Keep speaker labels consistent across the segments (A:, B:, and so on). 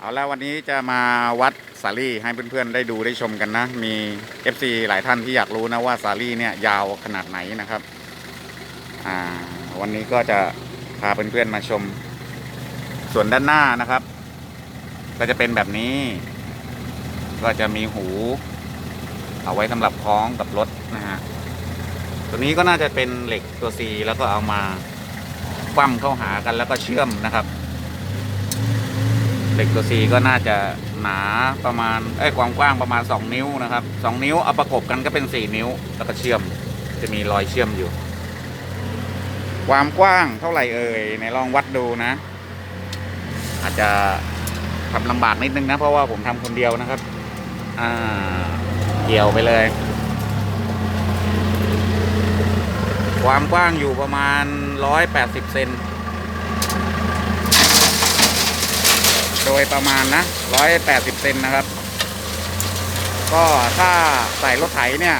A: เอาแล้ววันนี้จะมาวัดสาลี่ให้เพื่อนๆได้ดูได้ชมกันนะ มี FC หลายท่านที่อยากรู้นะว่าสาลี่เนี่ยยาวขนาดไหนนะครับอ่าวันนี้ก็จะพาเพื่อนๆมาชม ส่วนด้านหน้านะครับ ก็จะเป็นแบบนี้ ก็จะมีหู เอาไว้สำหรับคล้องกับรถนะฮะตัวนี้ก็น่าจะเป็นเหล็กตัว C แล้วก็เอามาคว่ำเข้าหากันแล้วก็เชื่อมนะครับ เหล็กตัว C ก็น่าจะหนาประมาณเอ้ยความกว้างประมาณ 2 นิ้วนะครับ 2 นิ้วเอาประกบกันก็เป็น 4 นิ้ว แล้วก็เชื่อมจะมีรอยเชื่อมอยู่ ความกว้างเท่าไหร่เอ่ยในลองวัดดูนะ อาจจะทำลำบากนิดนึงนะ เพราะว่าผมทำคนเดียวนะครับ อ่า เกี่ยวไปเลย ความกว้างอยู่ประมาณ 180เซน โดยประมาณนะ 180 เซนนะครับ ก็ถ้าใส่รถไถเนี่ย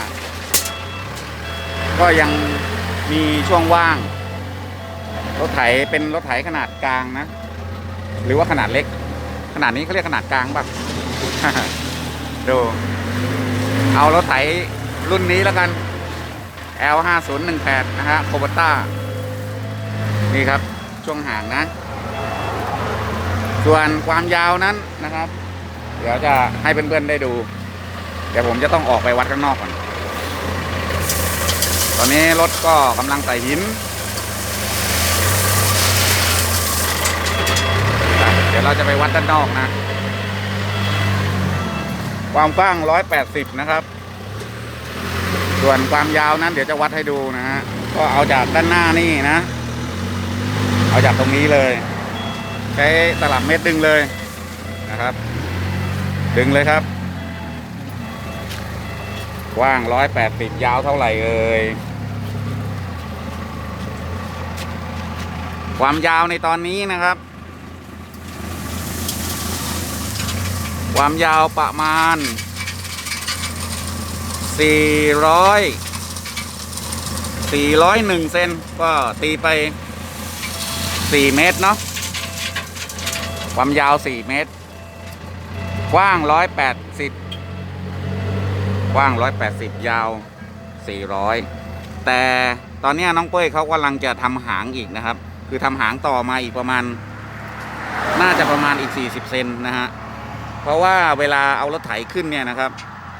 A: ก็ยังมีช่วงว่าง รถไถเป็นรถไถขนาดกลางนะ หรือว่าขนาดเล็ก ขนาดนี้เขาเรียกขนาดกลางแบบดูเอารถไถรุ่นนี้แล้วกัน L 5 0 1 8 นะฮะโคบต้านี่ครับช่วงห่างนะ ส่วนความยาวนั้นนะครับ เดี๋ยวจะให้เพื่อนๆได้ดู เดี๋ยวผมจะต้องออกไปวัดข้างนอกก่อน ตอนนี้รถก็กำลังใส่หิน เดี๋ยวเราจะไปวัดด้านนอกนะ ความกว้าง 180 นะครับ ส่วนความยาวนั้นเดี๋ยวจะวัดให้ดูนะฮะ ก็เอาจากด้านหน้านี่นะ เอาจากตรงนี้เลย ใช้ตลับเม็ดดึงเลยนะครับ ดึงเลยครับ กว้าง180ยาวเท่าไหร่เอ่ยความยาวในตอนนี้นะครับ ความยาวประมาณ 400 401 เซนก็ตีไป 4 เมตรเนาะ ความยาว 4 เมตร กว้าง 180 กว้าง 180 ยาว 400 แต่ตอนนี้น้องเป้ยเขากำลังจะทำหางอีกนะครับ คือทำหางต่อมาอีกประมาณ น่าจะประมาณอีก 40 เซนนะฮะ เพราะว่าเวลาเอารถไถขึ้นเนี่ยนะครับ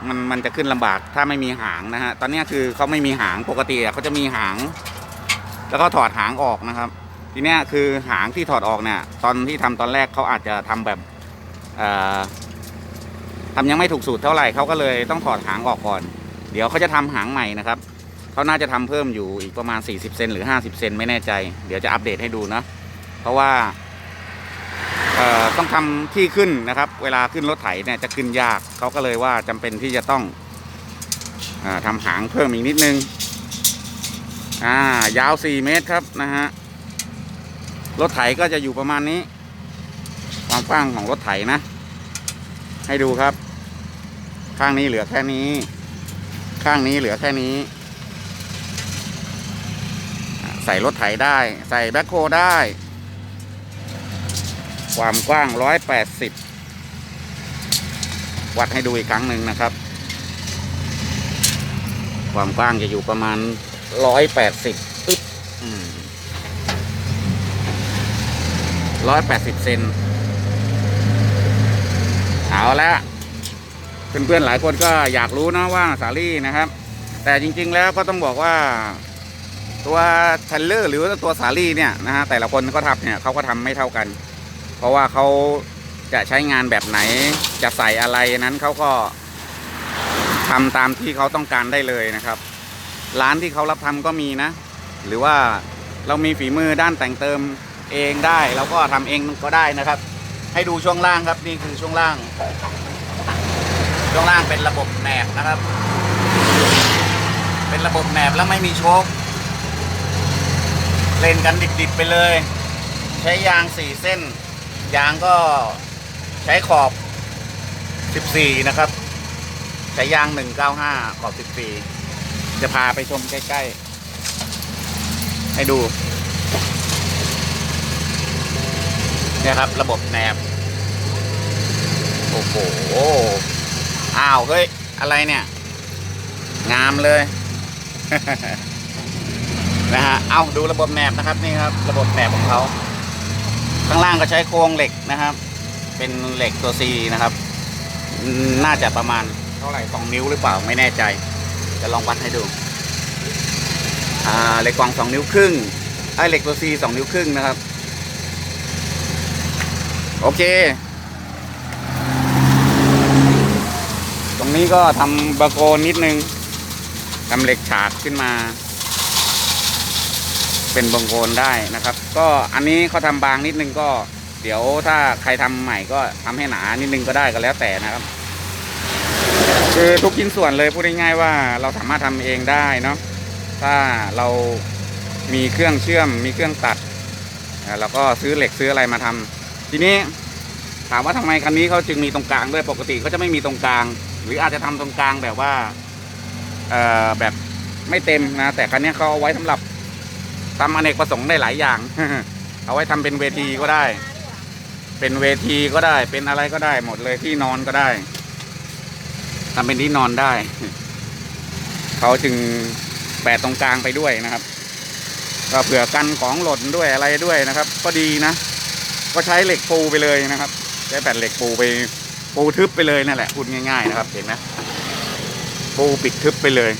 A: มันมันจะขึ้นลำบากถ้าไม่มีหางนะฮะ ตอนนี้คือเขาไม่มีหางปกติเขาจะมีหาง แล้วก็ถอดหางออกนะครับ ทีเนี้ยคือหางที่ถอดออกเนี่ยตอนที่ทำตอนแรกเขาอาจจะทำแบบเอ่อทำยังไม่ถูกสูตรเท่าไหร่เขาก็เลยต้องถอดหางออกก่อน เดี๋ยวเขาจะทำหางใหม่นะครับเขาน่าจะทำเพิ่มอยู่อีกประมาณ 40 เซนหรือ 50 เซนไม่แน่ใจ เดี๋ยวจะอัปเดตให้ดูนะเพราะว่าต้องทำที่ขึ้นนะครับ เวลาขึ้นรถไถเนี่ยจะขึ้นยากเขาก็เลยว่าจำเป็นที่จะต้องอาทำหางเพิ่มอีกนิดนึงอ่ายาว 4 เมตรครับนะฮะ รถไถก็จะอยู่ประมาณนี้ ความกว้างของรถไถนะ ให้ดูครับ ข้างนี้เหลือแค่นี้ ข้างนี้เหลือแค่นี้ ใส่รถไถได้ ใส่แบ็คโฮได้ ความกว้างร้อยแปดสิบวัดให้ดูอีกครั้งหนึ่งนะครับ ความกว้างจะอยู่ประมาณร้อยแปดสิบอึ๊บอืม ร้อยแปดสิบเซนเอาละเพื่อนๆหลายคนก็อยากรู้นะว่าสาลี่นะครับ แต่จริงๆแล้วก็ต้องบอกว่าตัวเทรลเลอร์หรือว่าตัวสาลี่เนี่ยนะฮะแต่ละคนก็ทำเนี่ยเขาก็ทำไม่เท่ากัน เพราะว่าเขาจะใช้งานแบบไหนจะใส่อะไรนั้นเขาก็ทำตามที่เขาต้องการได้เลยนะครับ ร้านที่เขารับทำก็มีนะ หรือว่าเรามีฝีมือด้านแต่งเติม เองได้เราก็ทำเองก็ได้นะครับ ให้ดูช่วงล่างครับนี่คือช่วงล่าง ช่วงล่างเป็นระบบแหนบนะครับ เป็นระบบแหนบแล้วไม่มีโชคเล่นกันดิบๆไปเลย ใช้ยางสี่เส้น ยางก็ใช้ขอบ 14 นะครับ ใช้ยาง 195 ขอบ 14 จะพาไปชมใกล้ ๆ ให้ดู เนี่ยครับ ระบบแนบ โอ้โห อ้าว เฮ้ย อะไรเนี่ย งามเลย นะฮะ เอาดูระบบแหนบนะครับนี่ครับ ระบบแหนบของเขา ข้างล่างก็ใช้โครงเหล็กนะครับ เป็นเหล็กตัวซีนะครับ น่าจะประมาณเท่าไหร่สองนิ้วหรือเปล่าไม่แน่ใจ จะลองวัดให้ดู อ่าเหล็กกวางสองนิ้วครึ่งไอ้เหล็กตัวซีสองนิ้วครึ่งนะครับ โอเค ตรงนี้ก็ทำบาโกนนิดนึงทำเหล็กฉากขึ้นมา เป็นบงโกนได้นะครับ ก็อันนี้เขาทำบางนิดนึงก็ เดี๋ยวถ้าใครทำใหม่ก็ทำให้หนานิดนึงก็ได้ก็แล้วแต่นะครับ คือทุกชิ้นส่วนเลยพูดง่ายๆว่าเราสามารถทำเองได้เนาะถ้าเรามีเครื่องเชื่อมมีเครื่องตัดอ่าเราก็ซื้อเหล็กซื้ออะไรมาทำ ทีนี้ถามว่าทำไมคันนี้เขาจึงมีตรงกลางด้วยปกติก็จะไม่มีตรงกลาง หรืออาจจะทำตรงกลางแบบว่าเอ่อแบบไม่เต็มนะ แต่คันนี้เขาเอาไว้สำหรับทำอเนกประสงค์ได้หลายอย่าง เอาไว้ทำเป็นเวทีก็ได้ เป็นเวทีก็ได้ เป็นอะไรก็ได้ หมดเลยที่นอนก็ได้ทำเป็นที่นอนได้ เขาจึงแปะตรงกลางไปด้วยนะครับ ก็เผื่อกันของหล่นด้วยอะไรด้วยนะครับ ก็ดีนะ ก็ใช้เหล็กปูไปเลยนะครับ ใช้แผ่นเหล็กปูไปปูทึบไปเลยนั่นแหละพูดง่าย ๆ นะครับเห็นไหมปูปิดทึบไปเลย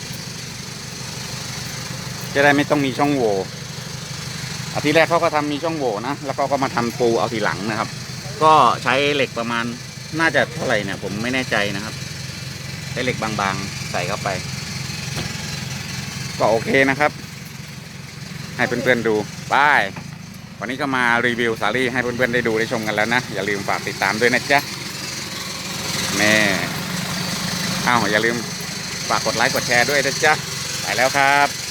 A: จะได้ไม่ต้องมีช่องโหว่อาทีแรกเขาก็ทำมีช่องโหว่นะแล้วเขาก็มาทำปูเอาทีหลังนะครับ ก็ใช้เหล็กประมาณน่าจะเท่าไหร่เนี่ย ผมไม่แน่ใจนะครับ ใช้เหล็กบางๆ ใส่เข้าไป ก็โอเคนะครับ ให้เพื่อนๆดู ไป วันนี้ก็มารีวิวสาลี่ให้เพื่อนๆได้ดูได้ชมกันแล้วนะ อย่าลืมฝากติดตามด้วยนะจ๊ะนี่อ้าวอย่าลืมฝากกดไลค์กดแชร์ด้วยนะจ๊ะไปแล้วครับ